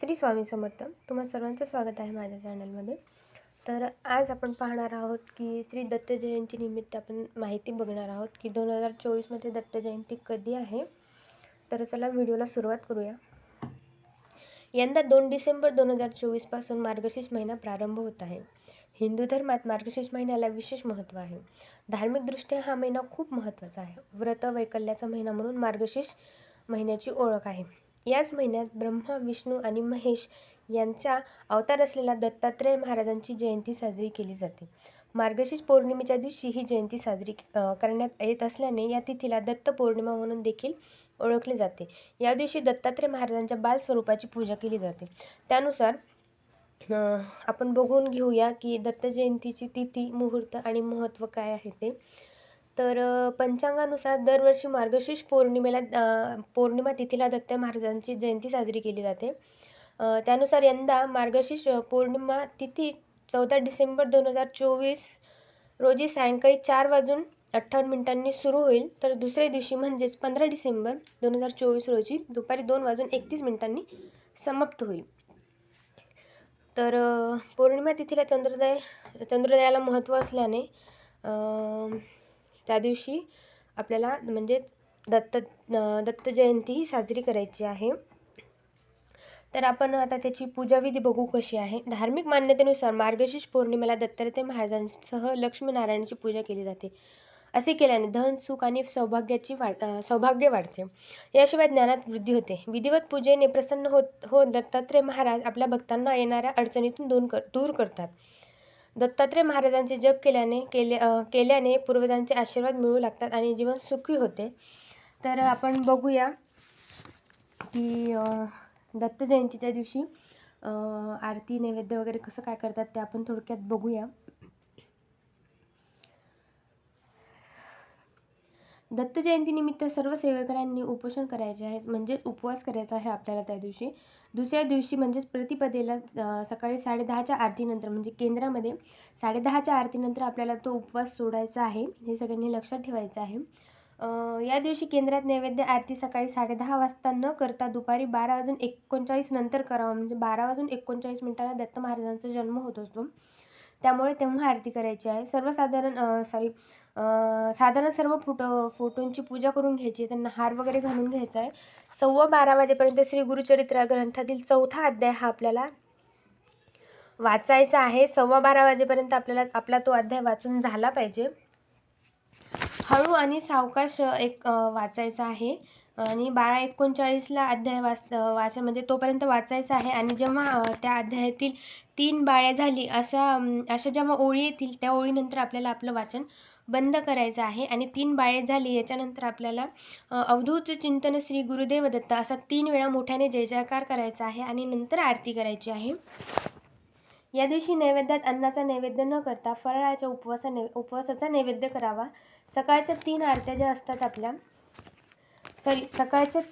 श्री स्वामी समर्थ. तुम्हा सर्वांचं स्वागत आहे माझ्या चॅनलमध्ये. तर आज आपण पाहणार आहोत की श्री दत्त जयंतीनिमित्त आपण माहिती बघणार आहोत की दोन हजार चोवीसमध्ये दत्त जयंती कधी आहे. तर चला व्हिडिओला सुरुवात करूया. यंदा दोन डिसेंबर दोन हजार चोवीसपासून मार्गशीर्ष महिना प्रारंभ होत आहे. हिंदू धर्मात मार्गशीर्ष महिन्याला विशेष महत्त्व आहे. धार्मिकदृष्ट्या हा महिना खूप महत्त्वाचा आहे. व्रत वैकल्याचा महिना म्हणून मार्गशीर्ष महिन्याची ओळख आहे. याच महिन्यात ब्रह्मा विष्णू आणि महेश यांचा अवतार असलेल्या दत्तात्रेय महाराजांची जयंती साजरी केली जाते. मार्गशीर्ष पौर्णिमेच्या दिवशी ही जयंती साजरी करण्यात येत असल्याने या तिथीला दत्त पौर्णिमा म्हणून देखील ओळखले जाते. या दिवशी दत्तात्रय महाराजांच्या बाल स्वरूपाची पूजा केली जाते. त्यानुसार आपण बघून घेऊया की दत्त जयंतीची तिथी मुहूर्त आणि महत्त्व काय आहे ते. तर पंचांगानुसार दरवर्षी मार्गशीर्ष पौर्णिमेला पौर्णिमा तिथीला दत्त महाराजांची जयंती साजरी केली जाते. त्यानुसार यंदा मार्गशीर्ष पौर्णिमा तिथी चौदा डिसेंबर दोन हजार चोवीस रोजी सायंकाळी चार वाजून अठ्ठावन्न मिनिटांनी सुरू होईल. तर दुसऱ्या दिवशी म्हणजेच पंधरा डिसेंबर दोन हजार चोवीस रोजी दुपारी दोन वाजून एकतीस मिनिटांनी समाप्त होईल. तर पौर्णिमा तिथीला चंद्रोदय चंद्रोदयाला महत्त्व असल्याने त्या दिवशी आपल्याला म्हणजे दत्त दत्त जयंती ही साजरी करायची आहे. तर आपण आता त्याची पूजाविधी बघू कशी आहे. धार्मिक मान्यतेनुसार मार्गशीर्ष पौर्णिमेला दत्तात्रय महाराजांसह लक्ष्मीनारायणाची पूजा केली जाते. असे केल्याने धन सुख आणि सौभाग्याची वाढ सौभाग्य वाढते. याशिवाय ज्ञानात वृद्धी होते. विधिवत पूजेने प्रसन्न होत हो दत्तात्रय महाराज आपल्या भक्तांना येणाऱ्या अडचणीतून दूर कर दूर करतात. दत्तात्रय महाराजांचे जप केल्याने केले केल्याने पूर्वजांचे आशीर्वाद मिळू लागतात आणि जीवन सुखी होते. तर आपण बघूया की दत्तजयंतीच्या दत्त जयंतीच्या दिवशी आरती नैवेद्य वगैरे कसं काय करतात ते आपण थोडक्यात बघूया. दत्त जयंतीनिमित्त सर्व सेवेकऱ्यांनी उपोषण करायचे आहे म्हणजेच उपवास करायचा आहे आपल्याला त्या दिवशी. दुसऱ्या दिवशी म्हणजेच प्रतिपदेला सकाळी साडेदहाच्या आरतीनंतर म्हणजे केंद्रामध्ये साडेदहाच्या आरतीनंतर आपल्याला तो उपवास सोडायचा आहे हे सगळ्यांनी लक्षात ठेवायचं आहे. या दिवशी केंद्रात नैवेद्य आरती सकाळी साडेदहा वाजता न करता दुपारी बारा वाजून एकोणचाळीस नंतर करावं म्हणजे बारा वाजून एकोणचाळीस मिनिटाला दत्त महाराजांचा जन्म होत असतो. त्यामुळे तेव्हा आरती करायची आहे. सर्वसाधारण सॉरी साधारण सर्व फोटो फोटोंची पूजा करून घ्यायची आहे. त्यांना हार वगैरे घालून घ्यायचा आहे. सव्वा बारा वाजेपर्यंत श्री गुरुचरित्र ग्रंथातील चौथा अध्याय हा आपल्याला वाचायचा आहे. सव्वा बारा वाजेपर्यंत आपल्याला आपला तो अध्याय वाचून झाला पाहिजे. हळू आणि सावकाश एक वाचायचा आहे. आणि बारा एकोणचाळीसला अध्याय वाच वाचा म्हणजे तोपर्यंत वाचायचा आहे. आणि जेव्हा त्या अध्यायातील तीन बाळ्या झाली असा अशा जेव्हा ओळी येतील त्या ओळीनंतर आपल्याला आपलं वाचन बंद करायचं आहे. आणि तीन बाळे झाली याच्यानंतर आपल्याला अवधूत चिंतन श्री गुरुदेव दत्त असा तीन वेळा मोठ्याने जय जयकार करायचा आहे. आणि नंतर आरती करायची आहे. या दिवशी नैवेद्यात अन्नाचा नैवेद्य न करता फराळाच्या उपवासा नै उपवासाचा नैवेद्य करावा. सकाळच्या तीन आरत्या ज्या असतात आपल्या सॉरी सकाळच्या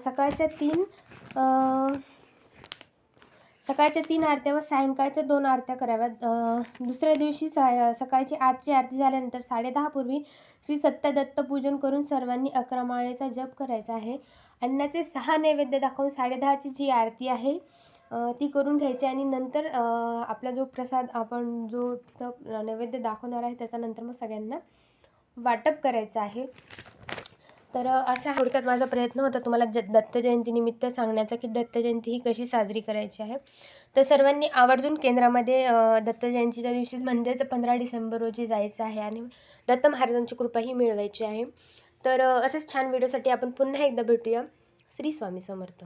सकाळच्या तीन सकाळच्या तीन आरत्या व सायंकाळच्या दोन आरत्या कराव्यात. दुसऱ्या दिवशी सा सकाळची आठची आरती झाल्यानंतर साडेदहापूर्वी श्री सत्यदत्त पूजन करून सर्वांनी अकरा माळेचा जप करायचा आहे. अन्नाचे सहा नैवेद्य दाखवून साडेदहाची जी आरती आहे ती करून घ्यायची आणि नंतर आपला जो प्रसाद आपण जो तिथं नैवेद्य दाखवणार आहे त्याच्यानंतर मग सगळ्यांना वाटप करायचं आहे. तर असा थोडक्यात माझा प्रयत्न होता तुम्हाला ज दत्त जयंतीनिमित्त सांगण्याचा की दत्त जयंती ही कशी साजरी करायची आहे. तर सर्वांनी आवर्जून केंद्रामध्ये दत्तजयंतीच्या दत्त जयंतीच्या दिवशी म्हणजेच पंधरा डिसेंबर रोजी जायचं आहे आणि दत्त महाराजांची कृपाही मिळवायची आहे. तर असेच छान व्हिडिओसाठी आपण पुन्हा एकदा भेटूया. श्री स्वामी समर्थ.